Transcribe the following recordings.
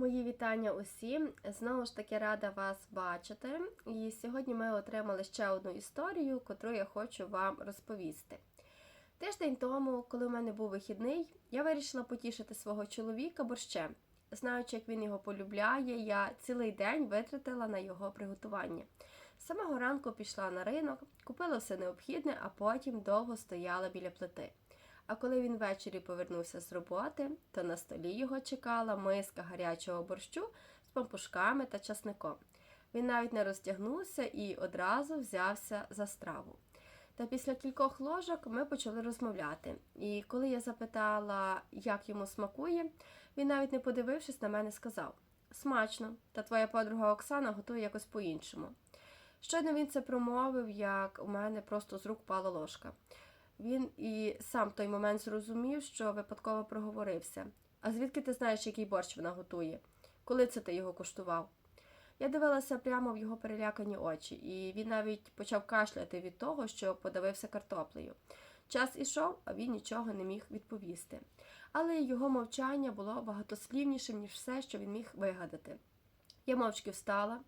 Мої вітання усім. Знову ж таки рада вас бачити. І сьогодні ми отримали ще одну історію, котру я хочу вам розповісти. Тиждень тому, коли в мене був вихідний, я вирішила потішити свого чоловіка борщем. Знаючи, як він його полюбляє, я цілий день витратила на його приготування. З самого ранку пішла на ринок, купила все необхідне, а потім довго стояла біля плити. А коли він ввечері повернувся з роботи, то на столі його чекала миска гарячого борщу з пампушками та часником. Він навіть не роздягнувся і одразу взявся за страву. Та після кількох ложок ми почали розмовляти. І коли я запитала, як йому смакує, він навіть не подивившись на мене, сказав: Смачно, та твоя подруга Оксана готує якось по-іншому. Щойно він це промовив, як у мене просто з рук пала ложка. Він і сам в той момент зрозумів, що випадково проговорився. А звідки ти знаєш, який борщ вона готує? Коли це ти його куштував? Я дивилася прямо в його перелякані очі, і він навіть почав кашляти від того, що подавився картоплею. Час ішов, а він нічого не міг відповісти. Але його мовчання було багатослівнішим, ніж все, що він міг вигадати. Я мовчки встала,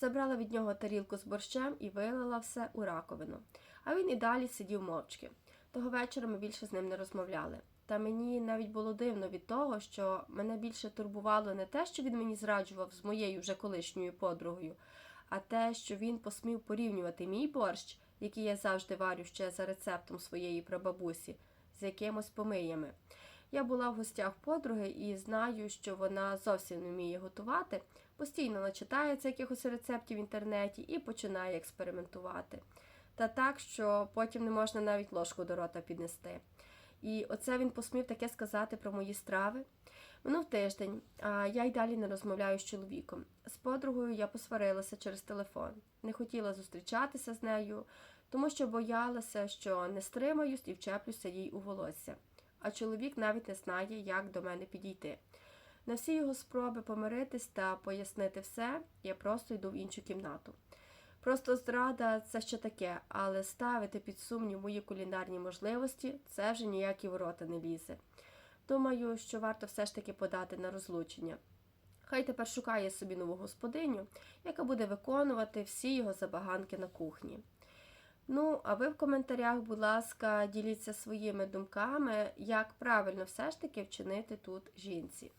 забрала від нього тарілку з борщем і вилила все у раковину. А він і далі сидів мовчки. Того вечора ми більше з ним не розмовляли. Та мені навіть було дивно від того, що мене більше турбувало не те, що він мені зраджував з моєю вже колишньою подругою, а те, що він посмів порівнювати мій борщ, який я завжди варю ще за рецептом своєї прабабусі, з якимось помиями. Я була в гостях подруги і знаю, що вона зовсім не вміє готувати, постійно начитається якихось рецептів в інтернеті і починає експериментувати. Та так, що потім не можна навіть ложку до рота піднести. І оце він посмів таке сказати про мої страви. Минув тиждень, а я й далі не розмовляю з чоловіком. З подругою я посварилася через телефон. Не хотіла зустрічатися з нею, тому що боялася, що не стримаюсь і вчеплюся їй у волосся. А чоловік навіть не знає, як до мене підійти. На всі його спроби помиритись та пояснити все, я просто йду в іншу кімнату. Просто зрада це ще таке, але ставити під сумнів мої кулінарні можливості це вже ніякі ворота не лізе. Думаю, що варто все ж таки подати на розлучення. Хай тепер шукає собі нову господиню, яка буде виконувати всі його забаганки на кухні. Ну, а ви в коментарях, будь ласка, діліться своїми думками, як правильно все ж таки вчинити тут жінці.